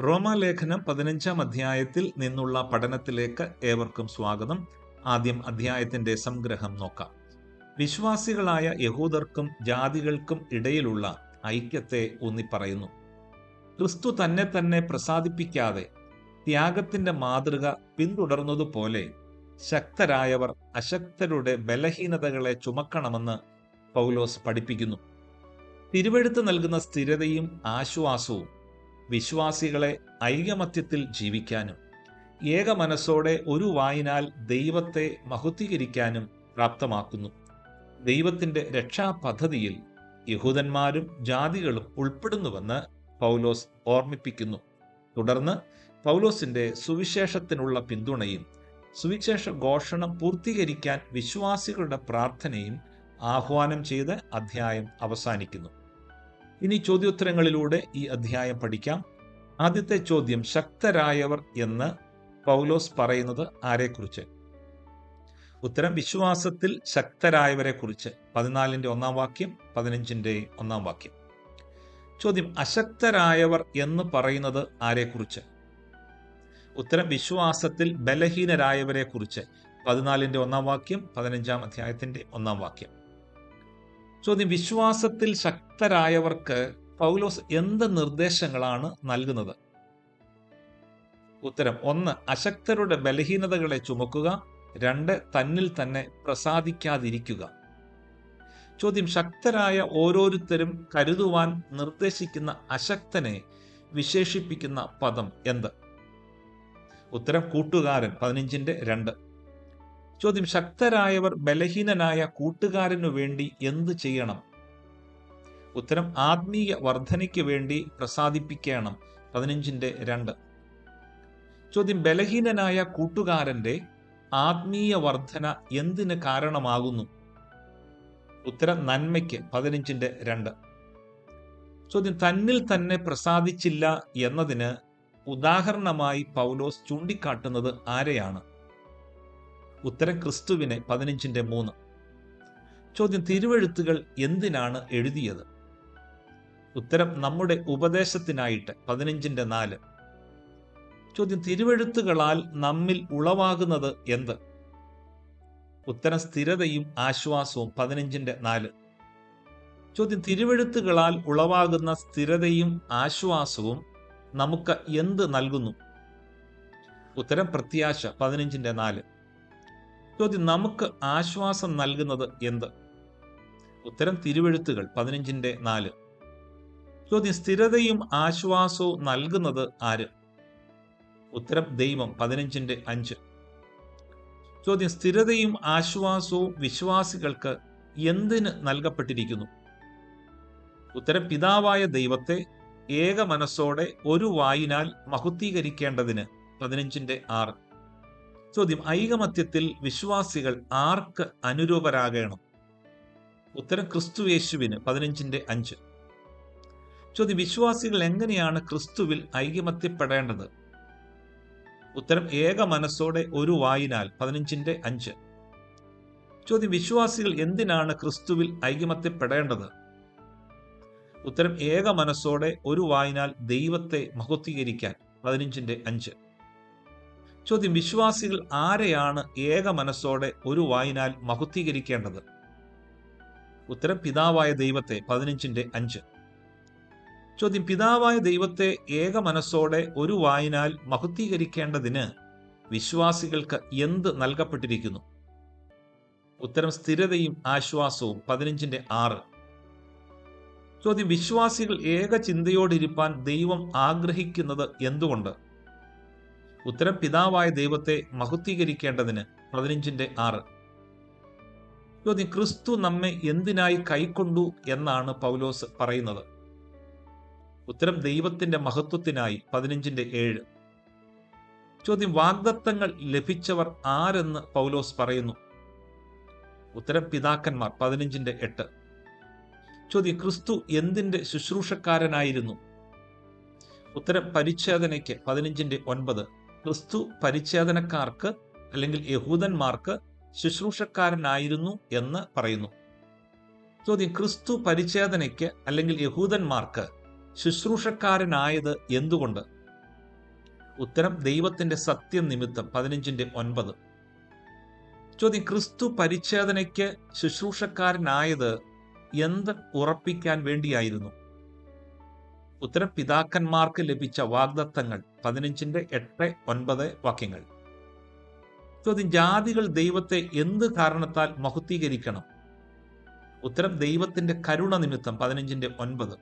റോമാലേഖനം പതിനഞ്ചാം അധ്യായത്തിൽ നിന്നുള്ള പഠനത്തിലേക്ക് ഏവർക്കും സ്വാഗതം. ആദ്യം അധ്യായത്തിന്റെ സംഗ്രഹം നോക്കാം. വിശ്വാസികളായ യഹൂദർക്കും ജാതികൾക്കും ഇടയിലുള്ള ഐക്യത്തെ ഊന്നിപ്പറയുന്നു. ക്രിസ്തു തന്നെ തന്നെ പ്രസാദിപ്പിക്കാതെ ത്യാഗത്തിന്റെ മാതൃക പിന്തുടർന്നതുപോലെ ശക്തരായവർ അശക്തരുടെ ബലഹീനതകളെ ചുമക്കണമെന്ന് പൗലോസ് പഠിപ്പിക്കുന്നു. തിരുവഴുത്ത് നൽകുന്ന സ്ഥിരതയും ആശ്വാസവും വിശ്വാസികളെ ഐകമത്യത്തിൽ ജീവിക്കാനും ഏക മനസ്സോടെ ഒരു വായിനാൽ ദൈവത്തെ മഹുദ്ധീകരിക്കാനും പ്രാപ്തമാക്കുന്നു. ദൈവത്തിന്റെ രക്ഷാപദ്ധതിയിൽ യഹൂദന്മാരും ജാതികളും ഉൾപ്പെടുന്നുവെന്ന് പൗലോസ് ഓർമ്മിപ്പിക്കുന്നു. തുടർന്ന് പൗലോസിന്റെ സുവിശേഷത്തിനുള്ള പിന്തുണയും സുവിശേഷ ഘോഷണം പൂർത്തീകരിക്കാൻ വിശ്വാസികളുടെ പ്രാർത്ഥനയും ആഹ്വാനം ചെയ്ത് അധ്യായം അവസാനിക്കുന്നു. ഇനി ചോദ്യോത്തരങ്ങളിലൂടെ ഈ അധ്യായം പഠിക്കാം. ആദ്യത്തെ ചോദ്യം ശക്തരായവർ എന്ന് പൗലോസ് പറയുന്നത് ആരെക്കുറിച്ച്? ഉത്തരം വിശ്വാസത്തിൽ ശക്തരായവരെ കുറിച്ച് പതിനാലിന്റെ ഒന്നാം വാക്യം പതിനഞ്ചിന്റെ ഒന്നാം വാക്യം. ചോദ്യം അശക്തരായവർ എന്ന് പറയുന്നത് ആരെക്കുറിച്ച്? ഉത്തരം വിശ്വാസത്തിൽ ബലഹീനരായവരെ കുറിച്ച് പതിനാലിന്റെ ഒന്നാം വാക്യം പതിനഞ്ചാം അധ്യായത്തിന്റെ ഒന്നാം വാക്യം. ചോദ്യം വിശ്വാസത്തിൽ ശക്തരായവർക്ക് പൗലോസ് എന്ത് നിർദ്ദേശങ്ങളാണ് നൽകുന്നത്? ഉത്തരം ഒന്ന് അശക്തരുടെ ബലഹീനതകളെ ചുമക്കുക. രണ്ട് തന്നിൽ തന്നെ പ്രസാദിക്കാതിരിക്കുക. ചോദ്യം ശക്തരായ ഓരോരുത്തരും കരുതുവാൻ നിർദ്ദേശിക്കുന്ന അശക്തനെ വിശേഷിപ്പിക്കുന്ന പദം എന്ത്? ഉത്തരം കൂട്ടുകാരൻ പതിനഞ്ചിന്റെ രണ്ട്. ചോദ്യം ശക്തരായവർ ബലഹീനനായ കൂട്ടുകാരനു വേണ്ടി എന്ത് ചെയ്യണം? ഉത്തരം ആത്മീയ വർധനയ്ക്ക് വേണ്ടി പ്രസാദിപ്പിക്കണം. പതിനഞ്ചിന്റെ രണ്ട്. ചോദ്യം ബലഹീനനായ കൂട്ടുകാരന്റെ ആത്മീയ വർധന എന്തിന് കാരണമാകുന്നു? ഉത്തരം നന്മയ്ക്ക്. പതിനഞ്ചിന്റെ രണ്ട്. ചോദ്യം തന്നിൽ തന്നെ പ്രസാദിച്ചില്ല എന്നതിന് ഉദാഹരണമായി പൗലോസ് ചൂണ്ടിക്കാട്ടുന്നത് ആരെയാണ്? ഉത്തരം ക്രിസ്തുവിനെ പതിനഞ്ചിന്റെ മൂന്ന്. ചോദ്യം തിരുവഴുത്തുകൾ എന്തിനാണ് എഴുതിയത്? ഉത്തരം നമ്മുടെ ഉപദേശത്തിനായിട്ട് പതിനഞ്ചിന്റെ നാല്. ചോദ്യം തിരുവഴുത്തുകളാൽ നമ്മിൽ ഉളവാകുന്നത് എന്ത്? ഉത്തരം സ്ഥിരതയും ആശ്വാസവും പതിനഞ്ചിന്റെ നാല്. ചോദ്യം തിരുവഴുത്തുകളാൽ ഉളവാകുന്ന സ്ഥിരതയും ആശ്വാസവും നമുക്ക് എന്ത് നൽകുന്നു? ഉത്തരം പ്രത്യാശ പതിനഞ്ചിന്റെ നാല്. ചോദ്യം നമുക്ക് ആശ്വാസം നൽകുന്നത് എന്ത്? ഉത്തരം തിരുവഴുത്തുകൾ പതിനഞ്ചിന്റെ നാല്. ചോദ്യം സ്ഥിരതയും ആശ്വാസവും നൽകുന്നത് ആര്? ഉത്തരം ദൈവം പതിനഞ്ചിന്റെ അഞ്ച്. ചോദ്യം സ്ഥിരതയും ആശ്വാസവും വിശ്വാസികൾക്ക് എന്തിന് നൽകപ്പെട്ടിരിക്കുന്നു? ഉത്തരം പിതാവായ ദൈവത്തെ ഏക മനസ്സോടെ ഒരു വായിനാൽ മഹുദ്ധീകരിക്കേണ്ടതിന് പതിനഞ്ചിന്റെ ആറ്. ചോദ്യം ഐകമത്യത്തിൽ വിശ്വാസികൾ ആർക്ക് അനുരൂപരാകണം? ഉത്തരം ക്രിസ്തു യേശുവിന് പതിനഞ്ചിന്റെ അഞ്ച്. ചോദ്യം വിശ്വാസികൾ എങ്ങനെയാണ് ക്രിസ്തുവിൽ ഐകമത്യപ്പെടേണ്ടത്? ഉത്തരം ഏക മനസ്സോടെ ഒരു വായിനാൽ പതിനഞ്ചിന്റെ അഞ്ച്. ചോദ്യം വിശ്വാസികൾ എന്തിനാണ് ക്രിസ്തുവിൽ ഐകമത്യപ്പെടേണ്ടത്? ഉത്തരം ഏക മനസ്സോടെ ഒരു വായിനാൽ ദൈവത്തെ മഹത്വീകരിക്കാൻ പതിനഞ്ചിന്റെ അഞ്ച്. ചോദ്യം വിശ്വാസികൾ ആരെയാണ് ഏക മനസ്സോടെ ഒരു വായിനാൽ മഹത്വീകരിക്കേണ്ടത്? ഉത്തരം പിതാവായ ദൈവത്തെ പതിനഞ്ചിന്റെ അഞ്ച്. ചോദ്യം പിതാവായ ദൈവത്തെ ഏക മനസ്സോടെ ഒരു വായിനാൽ മഹുദ്ധീകരിക്കേണ്ടതിന് വിശ്വാസികൾക്ക് എന്ത് നൽകപ്പെട്ടിരിക്കുന്നു? ഉത്തരം സ്ഥിരതയും ആശ്വാസവും പതിനഞ്ചിന്റെ ആറ്. ചോദ്യം വിശ്വാസികൾ ഏക ചിന്തയോടിരിപ്പാൻ ദൈവം ആഗ്രഹിക്കുന്നത് എന്തുകൊണ്ട്? ഉത്തരം പിതാവായ ദൈവത്തെ മഹത്വീകരിക്കേണ്ടതിന് പതിനഞ്ചിന്റെ ആറ്. ക്രിസ്തു നമ്മെ എന്തിനായി കൈക്കൊണ്ടു എന്നാണ് പൗലോസ് പറയുന്നത്. ഉത്തരം ദൈവത്തിന്റെ മഹത്വത്തിനായി പതിനഞ്ചിന്റെ ഏഴ്. ചോദ്യം വാഗ്ദത്തങ്ങൾ ലഭിച്ചവർ ആരെന്ന് പൗലോസ് പറയുന്നു? ഉത്തരം പിതാക്കന്മാർ പതിനഞ്ചിന്റെ എട്ട്. ചോദ്യം ക്രിസ്തു എന്തിന്റെ ശുശ്രൂഷക്കാരനായിരുന്നു? ഉത്തരം പരിച്ഛേദനയ്ക്ക് പതിനഞ്ചിന്റെ ഒൻപത്. ക്രിസ്തു പരിച്ഛേദനക്കാർക്ക് അല്ലെങ്കിൽ യഹൂദന്മാർക്ക് ശുശ്രൂഷക്കാരനായിരുന്നു എന്ന് പറയുന്നു. ചോദ്യം ക്രിസ്തു പരിച്ഛേദനയ്ക്ക് അല്ലെങ്കിൽ യഹൂദന്മാർക്ക് ശുശ്രൂഷക്കാരനായത് എന്തുകൊണ്ട്? ഉത്തരം ദൈവത്തിന്റെ സത്യം നിമിത്തം പതിനഞ്ചിന്റെ ഒൻപത്. ചോദ്യം ക്രിസ്തു പരിച്ഛേദനയ്ക്ക് ശുശ്രൂഷക്കാരനായത് എന്ത് ഉറപ്പിക്കാൻ വേണ്ടിയായിരുന്നു? ഉത്തരം പിതാക്കന്മാർക്ക് ലഭിച്ച വാഗ്ദത്തങ്ങൾ പതിനഞ്ചിന്റെ എട്ട് ഒൻപത് വാക്യങ്ങൾ. ചോദ്യം ജാതികൾ ദൈവത്തെ എന്ത് കാരണത്താൽ മഹുദ്ധീകരിക്കണം ഉത്തരം ദൈവത്തിന്റെ കരുണ നിമിത്തം പതിനഞ്ചിന്റെ ഒൻപത്.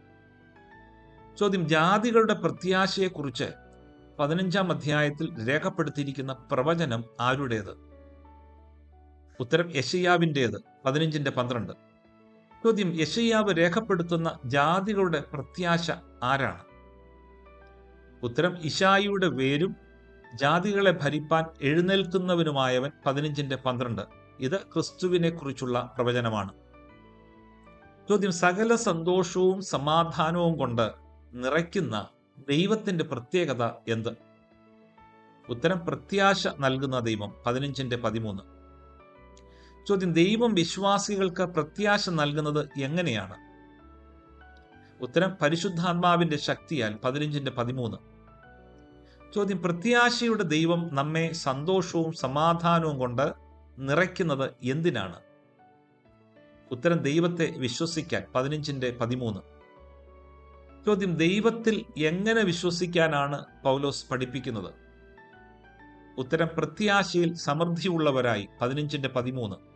ചോദ്യം ജാതികളുടെ പ്രത്യാശയെക്കുറിച്ച് പതിനഞ്ചാം അധ്യായത്തിൽ രേഖപ്പെടുത്തിയിരിക്കുന്ന പ്രവചനം ആരുടേത്? ഉത്തരം യശയാവിന്റേത് പതിനഞ്ചിന്റെ പന്ത്രണ്ട്. ചോദ്യം യശയ്യാവ് രേഖപ്പെടുത്തുന്ന ജാതികളുടെ പ്രത്യാശ ആരാണ്? ഉത്തരം ഇഷായിയുടെ വേരും ജാതികളെ ഭരിപ്പാൻ എഴുന്നേൽക്കുന്നവനുമായവൻ പതിനഞ്ചിന്റെ പന്ത്രണ്ട്. ഇത് ക്രിസ്തുവിനെ കുറിച്ചുള്ള പ്രവചനമാണ്. ചോദ്യം സകല സന്തോഷവും സമാധാനവും കൊണ്ട് നിറയ്ക്കുന്ന ദൈവത്തിന്റെ പ്രത്യേകത എന്ത്? ഉത്തരം പ്രത്യാശ നൽകുന്ന ദൈവം പതിനഞ്ചിന്റെ പതിമൂന്ന്. ചോദ്യം ദൈവം വിശ്വാസികൾക്ക് പ്രത്യാശ നൽകുന്നത് എങ്ങനെയാണ്? ഉത്തരം പരിശുദ്ധാത്മാവിന്റെ ശക്തിയാൽ പതിനഞ്ചിന്റെ പതിമൂന്ന്. ചോദ്യം പ്രത്യാശയുടെ ദൈവം നമ്മെ സന്തോഷവും സമാധാനവും കൊണ്ട് നിറയ്ക്കുന്നത് എന്തിനാണ്? ഉത്തരം ദൈവത്തെ വിശ്വസിക്കാൻ പതിനഞ്ചിന്റെ പതിമൂന്ന്. ചോദ്യം ദൈവത്തിൽ എങ്ങനെ വിശ്വസിക്കാനാണ് പൗലോസ് പഠിപ്പിക്കുന്നത്? ഉത്തരം പ്രത്യാശയിൽ സമൃദ്ധിയുള്ളവരായി പതിനഞ്ചിന്റെ പതിമൂന്ന്.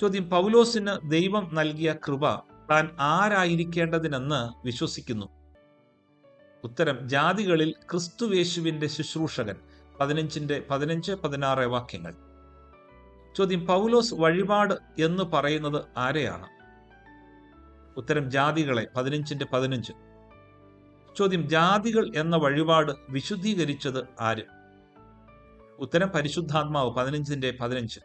ചോദ്യം പൗലോസിന് ദൈവം നൽകിയ കൃപ താൻ ആരായിരിക്കേണ്ടതിനെന്ന് വിശ്വസിക്കുന്നു. ഉത്തരം ജാതികളിൽ ക്രിസ്തുവേശുവിന്റെ ശുശ്രൂഷകൻ. പതിനഞ്ചിന്റെ പതിനഞ്ച് പതിനാറ് വാക്യങ്ങൾ. ചോദ്യം പൗലോസ് വഴിപാട് എന്ന് പറയുന്നത് ആരെയാണ്? ഉത്തരം ജാതികളെ. പതിനഞ്ചിന്റെ പതിനഞ്ച്. ചോദ്യം ജാതികൾ എന്ന വഴിപാട് വിശുദ്ധീകരിച്ചത് ആര്? ഉത്തരം പരിശുദ്ധാത്മാവ്. പതിനഞ്ചിന്റെ പതിനഞ്ച്.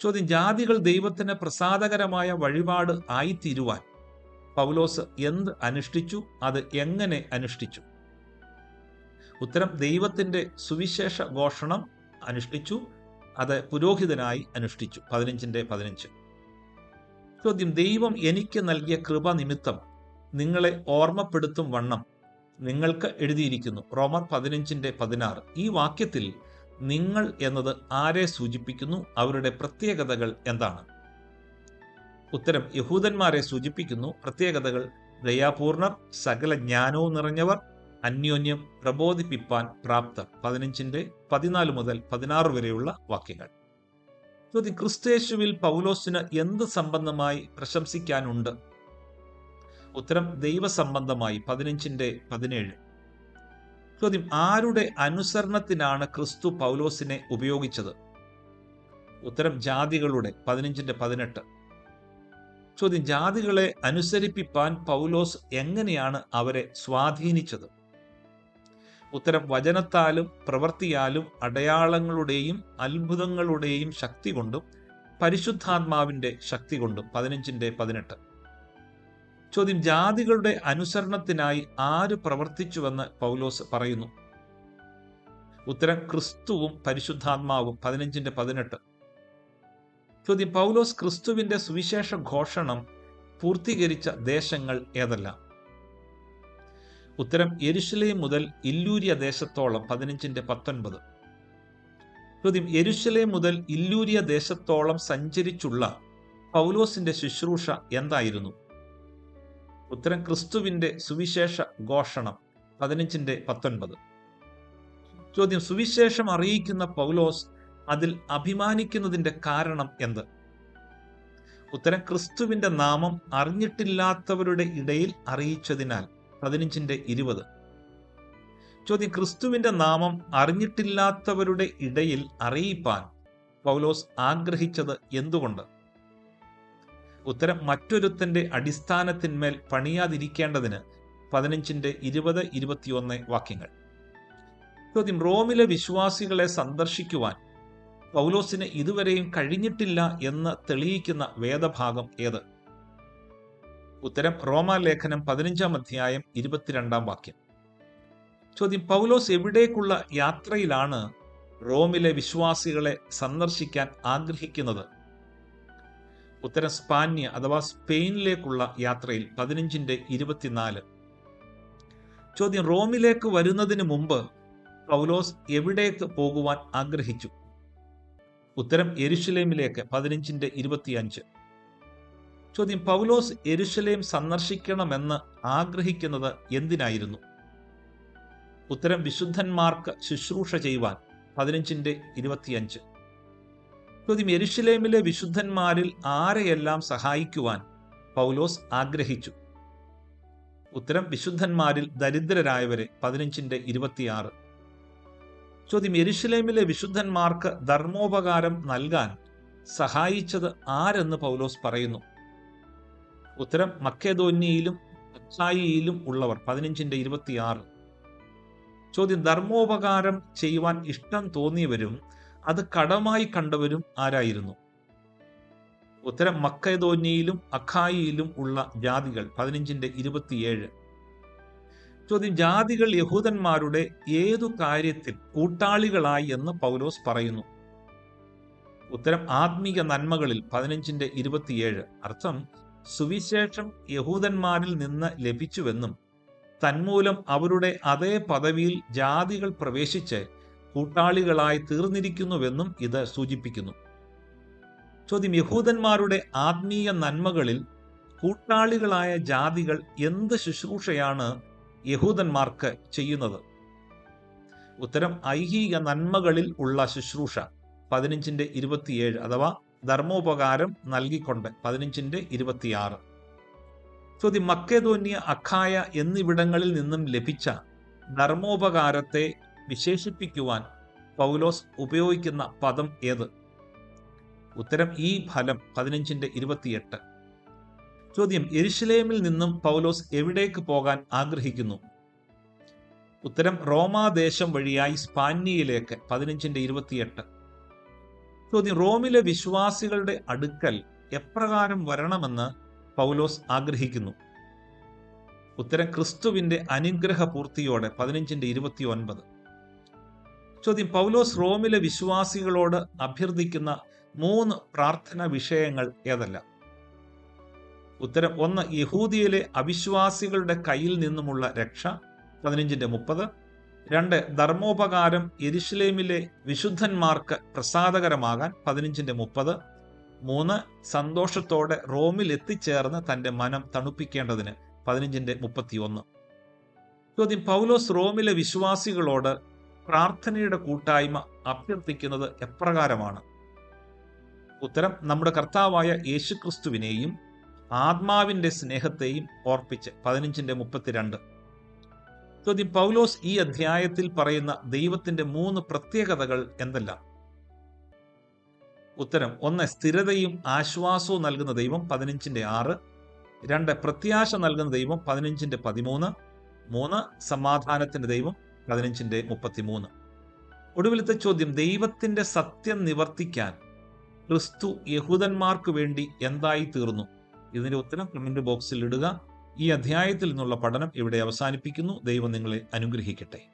ചോദ്യം ജാതികൾ ദൈവത്തിന് പ്രസാദകരമായ വഴിപാട് ആയിത്തീരുവാൻ പൗലോസ് എന്ത് അനുഷ്ഠിച്ചു? അത് എങ്ങനെ അനുഷ്ഠിച്ചു? ഉത്തരം ദൈവത്തിന്റെ സുവിശേഷ ഘോഷണം അനുഷ്ഠിച്ചു അത് പുരോഹിതനായി അനുഷ്ഠിച്ചു. പതിനഞ്ചിന്റെ പതിനഞ്ച്. ചോദ്യം ദൈവം എനിക്ക് നൽകിയ കൃപ നിമിത്തം നിങ്ങളെ ഓർമ്മപ്പെടുത്തും വണ്ണം നിങ്ങൾക്ക് എഴുതിയിരിക്കുന്നു. റോമർ പതിനഞ്ചിന്റെ പതിനാറ്. ഈ വാക്യത്തിൽ നിങ്ങൾ എന്നത് ആരെ സൂചിപ്പിക്കുന്നു? അവരുടെ പ്രത്യേകതകൾ എന്താണ്? ഉത്തരം യഹൂദന്മാരെ സൂചിപ്പിക്കുന്നു പ്രത്യേകതകൾ ദയാപൂർണർ സകല ജ്ഞാനവും നിറഞ്ഞവർ അന്യോന്യം പ്രബോധിപ്പിപ്പാൻ പ്രാപ്തർ. പതിനഞ്ചിന്റെ പതിനാല് മുതൽ പതിനാറ് വരെയുള്ള വാക്യങ്ങൾ. ചോദ്യം ക്രിസ്തേശുവിൽ പൗലോസിന് എന്ത് സംബന്ധമായി പ്രശംസിക്കാനുണ്ട്? ഉത്തരം ദൈവസംബന്ധമായി. പതിനഞ്ചിന്റെ പതിനേഴ്. ചോദ്യം ആരുടെ അനുസരണത്തിനാണ് ക്രിസ്തു പൗലോസിനെ ഉപയോഗിച്ചത്? ഉത്തരം ജാതികളുടെ പതിനഞ്ചിന്റെ പതിനെട്ട്. ചോദ്യം ജാതികളെ അനുസരിപ്പിപ്പാൻ പൗലോസ് എങ്ങനെയാണ് അവരെ സ്വാധീനിച്ചത്? ഉത്തരം വചനത്താലും പ്രവൃത്തിയാലും അടയാളങ്ങളുടെയും അത്ഭുതങ്ങളുടെയും ശക്തി കൊണ്ടും പരിശുദ്ധാത്മാവിന്റെ ശക്തി കൊണ്ടും പതിനഞ്ചിന്റെ പതിനെട്ട്. ചോദ്യം ജാതികളുടെ അനുസരണത്തിനായി ആര് പ്രവർത്തിച്ചുവെന്ന് പൗലോസ് പറയുന്നു. ഉത്തരം ക്രിസ്തുവും പരിശുദ്ധാത്മാവും. പതിനഞ്ചിന്റെ പതിനെട്ട്. ചോദ്യം പൗലോസ് ക്രിസ്തുവിന്റെ സുവിശേഷ ഘോഷണം പൂർത്തീകരിച്ച ദേശങ്ങൾ ഏതെല്ലാം? ഉത്തരം യെരുഷലേം മുതൽ ഇല്ലൂരിയ ദേശത്തോളം. പതിനഞ്ചിന്റെ പത്തൊൻപത്. ചോദ്യം യെരുഷലേം മുതൽ ഇല്ലൂരിയ ദേശത്തോളം സഞ്ചരിച്ചുള്ള പൗലോസിന്റെ ശുശ്രൂഷ എന്തായിരുന്നു? ഉത്തരം ക്രിസ്തുവിന്റെ സുവിശേഷ ഘോഷണം പതിനഞ്ചിന്റെ പത്തൊൻപത്. ചോദ്യം സുവിശേഷം അറിയിക്കുന്ന പൗലോസ് അതിൽ അഭിമാനിക്കുന്നതിന്റെ കാരണം എന്ത്? ഉത്തരം ക്രിസ്തുവിന്റെ നാമം അറിഞ്ഞിട്ടില്ലാത്തവരുടെ ഇടയിൽ അറിയിച്ചതിനാൽ പതിനഞ്ചിന്റെ ഇരുപത്. ചോദ്യം ക്രിസ്തുവിന്റെ നാമം അറിഞ്ഞിട്ടില്ലാത്തവരുടെ ഇടയിൽ അറിയിപ്പാൻ പൗലോസ് ആഗ്രഹിച്ചത് എന്തുകൊണ്ട്? ഉത്തരം മറ്റൊരുത്തന്റെ അടിസ്ഥാനത്തിന്മേൽ പണിയാതിരിക്കേണ്ടതിന് പതിനഞ്ചിന്റെ ഇരുപത് ഇരുപത്തിയൊന്ന് വാക്യങ്ങൾ. ചോദ്യം റോമിലെ വിശ്വാസികളെ സന്ദർശിക്കുവാൻ പൗലോസിന് ഇതുവരെയും കഴിഞ്ഞിട്ടില്ല എന്ന് തെളിയിക്കുന്ന വേദഭാഗം ഏത്? ഉത്തരം റോമാലേഖനം പതിനഞ്ചാം അധ്യായം ഇരുപത്തിരണ്ടാം വാക്യം. ചോദ്യം പൗലോസ് എവിടേക്കുള്ള യാത്രയിലാണ് റോമിലെ വിശ്വാസികളെ സന്ദർശിക്കാൻ ആഗ്രഹിക്കുന്നത്? ഉത്തരം സ്പാന്യ അഥവാ സ്പെയിനിലേക്കുള്ള യാത്രയിൽ പതിനഞ്ചിന്റെ ഇരുപത്തിനാല്. ചോദ്യം റോമിലേക്ക് വരുന്നതിന് മുമ്പ് പൗലോസ് എവിടേക്ക് പോകുവാൻ ആഗ്രഹിച്ചു? ഉത്തരം എരുഷലേമിലേക്ക് പതിനഞ്ചിന്റെ ഇരുപത്തിയഞ്ച്. ചോദ്യം പൗലോസ് എരുഷലേം സന്ദർശിക്കണമെന്ന് ആഗ്രഹിക്കുന്നത് എന്തിനായിരുന്നു? ഉത്തരം വിശുദ്ധന്മാർക്ക് ശുശ്രൂഷ ചെയ്യുവാൻ പതിനഞ്ചിന്റെ ഇരുപത്തിയഞ്ച്. ചോദ്യം എരുഷലേമിലെ വിശുദ്ധന്മാരിൽ ആരെയെല്ലാം സഹായിക്കുവാൻ പൗലോസ് ആഗ്രഹിച്ചു? ഉത്തരം വിശുദ്ധന്മാരിൽ ദരിദ്രരായവരെ പതിനഞ്ചിന്റെ ഇരുപത്തിയാറ്. ചോദ്യം എരുഷലേമിലെ വിശുദ്ധന്മാർക്ക് ധർമ്മോപകാരം നൽകാൻ സഹായിച്ചത് ആരെന്ന് പൗലോസ് പറയുന്നു? ഉത്തരം മക്കേദോന്യയിലും അച്ചായിയിലും ഉള്ളവർ പതിനഞ്ചിന്റെ ഇരുപത്തിയാറ്. ചോദ്യം ധർമ്മോപകാരം ചെയ്യുവാൻ ഇഷ്ടം തോന്നിയവരും അത് കടമായി കണ്ടവരും ആരായിരുന്നു? ഉത്തരം മക്കേദോന്യയിലും അഖായിയിലും ഉള്ള ജാതികൾ പതിനഞ്ചിന്റെ ഇരുപത്തിയേഴ്. ചോദ്യം ജാതികൾ യഹൂദന്മാരുടെ ഏതു കാര്യത്തിൽ കൂട്ടാളികളായി എന്ന് പൗലോസ് പറയുന്നു. ഉത്തരം ആത്മീക നന്മകളിൽ പതിനഞ്ചിന്റെ ഇരുപത്തിയേഴ്. അർത്ഥം സുവിശേഷം യഹൂദന്മാരിൽ നിന്ന് ലഭിച്ചുവെന്നും തന്മൂലം അവരുടെ അതേ പദവിയിൽ ജാതികൾ പ്രവേശിച്ച് കൂട്ടാളികളായി തീർന്നിരിക്കുന്നുവെന്നും ഇത് സൂചിപ്പിക്കുന്നു. ചോദ്യം യഹൂദന്മാരുടെ ആത്മീയ നന്മകളിൽ കൂട്ടാളികളായ ജാതികൾ എന്ത് ശുശ്രൂഷയാണ് യഹൂദന്മാർക്ക് ചെയ്യുന്നത്? ഉത്തരം ഐഹിക നന്മകളിൽ ഉള്ള ശുശ്രൂഷ. പതിനഞ്ചിന്റെ ഇരുപത്തിയേഴ് അഥവാ ധർമ്മോപകാരം നൽകിക്കൊണ്ട് പതിനഞ്ചിന്റെ ഇരുപത്തിയാറ്. ചോദ്യം മക്കേതോന്യ അഖായ എന്നിവിടങ്ങളിൽ നിന്നും ലഭിച്ച ധർമ്മോപകാരത്തെ വിശേഷിപ്പിക്കുവാൻ പൗലോസ് ഉപയോഗിക്കുന്ന പദം ഏത്? ഉത്തരം ഈ ഫലം പതിനഞ്ചിന്റെ ഇരുപത്തിയെട്ട്. ചോദ്യം എരിശിലേമിൽ നിന്നും പൗലോസ് എവിടേക്ക് പോകാൻ ആഗ്രഹിക്കുന്നു? ഉത്തരം റോമാദേശം വഴിയായി സ്പാന്യയിലേക്ക് പതിനഞ്ചിന്റെ ഇരുപത്തിയെട്ട്. ചോദ്യം റോമിലെ വിശ്വാസികളുടെ അടുക്കൽ എപ്രകാരം വരണമെന്ന് പൗലോസ് ആഗ്രഹിക്കുന്നു? ഉത്തരം ക്രിസ്തുവിന്റെ അനുഗ്രഹ പൂർത്തിയോടെ പതിനഞ്ചിന്റെ ഇരുപത്തി ഒൻപത് ചോദ്യം. പൗലോസ് റോമിലെ വിശ്വാസികളോട് അഭ്യർത്ഥിക്കുന്ന മൂന്ന് പ്രാർത്ഥന വിഷയങ്ങൾ ഏതല്ല? ഉത്തരം ഒന്ന് യഹൂദിയിലെ അവിശ്വാസികളുടെ കയ്യിൽ നിന്നുമുള്ള രക്ഷ പതിനഞ്ചിന്റെ മുപ്പത്. രണ്ട് ധർമ്മോപകാരം എരിശ്ലേമിലെ വിശുദ്ധന്മാർക്ക് പ്രസാദകരമാകാൻ പതിനഞ്ചിന്റെ മുപ്പത്. മൂന്ന് സന്തോഷത്തോടെ റോമിൽ എത്തിച്ചേർന്ന് തന്റെ മനം തണുപ്പിക്കേണ്ടതിന് പതിനഞ്ചിന്റെ മുപ്പത്തിയൊന്ന്. ചോദ്യം. പൗലോസ് റോമിലെ വിശ്വാസികളോട് പ്രാർത്ഥനയുടെ കൂട്ടായ്മ അഭ്യർത്ഥിക്കുന്നത് എപ്രകാരമാണ്? ഉത്തരം നമ്മുടെ കർത്താവായ യേശുക്രിസ്തുവിനെയും ആത്മാവിന്റെ സ്നേഹത്തെയും ഓർപ്പിച്ച് പതിനഞ്ചിന്റെ മുപ്പത്തിരണ്ട്. ചോദ്യം പൗലോസ് ഈ അധ്യായത്തിൽ പറയുന്ന ദൈവത്തിന്റെ മൂന്ന് പ്രത്യേകതകൾ എന്തെല്ലാം? ഉത്തരം ഒന്ന് സ്ഥിരതയും ആശ്വാസവും നൽകുന്ന ദൈവം പതിനഞ്ചിന്റെ ആറ് രണ്ട് പ്രത്യാശ നൽകുന്ന ദൈവം പതിനഞ്ചിന്റെ പതിമൂന്ന് മൂന്ന് സമാധാനത്തിന്റെ ദൈവം പതിനഞ്ചിന്റെ മുപ്പത്തിമൂന്ന്. ഒടുവിലത്തെ ചോദ്യം ദൈവത്തിന്റെ സത്യം നിവർത്തിക്കാൻ ക്രിസ്തു യഹൂദന്മാർക്ക് വേണ്ടി എന്തായി തീർന്നു? ഇതിന്റെ ഉത്തരം കമന്റ് ബോക്സിൽ ഇടുക. ഈ അധ്യായത്തിൽ നിന്നുള്ള പഠനം ഇവിടെ അവസാനിപ്പിക്കുന്നു. ദൈവം നിങ്ങളെ അനുഗ്രഹിക്കട്ടെ.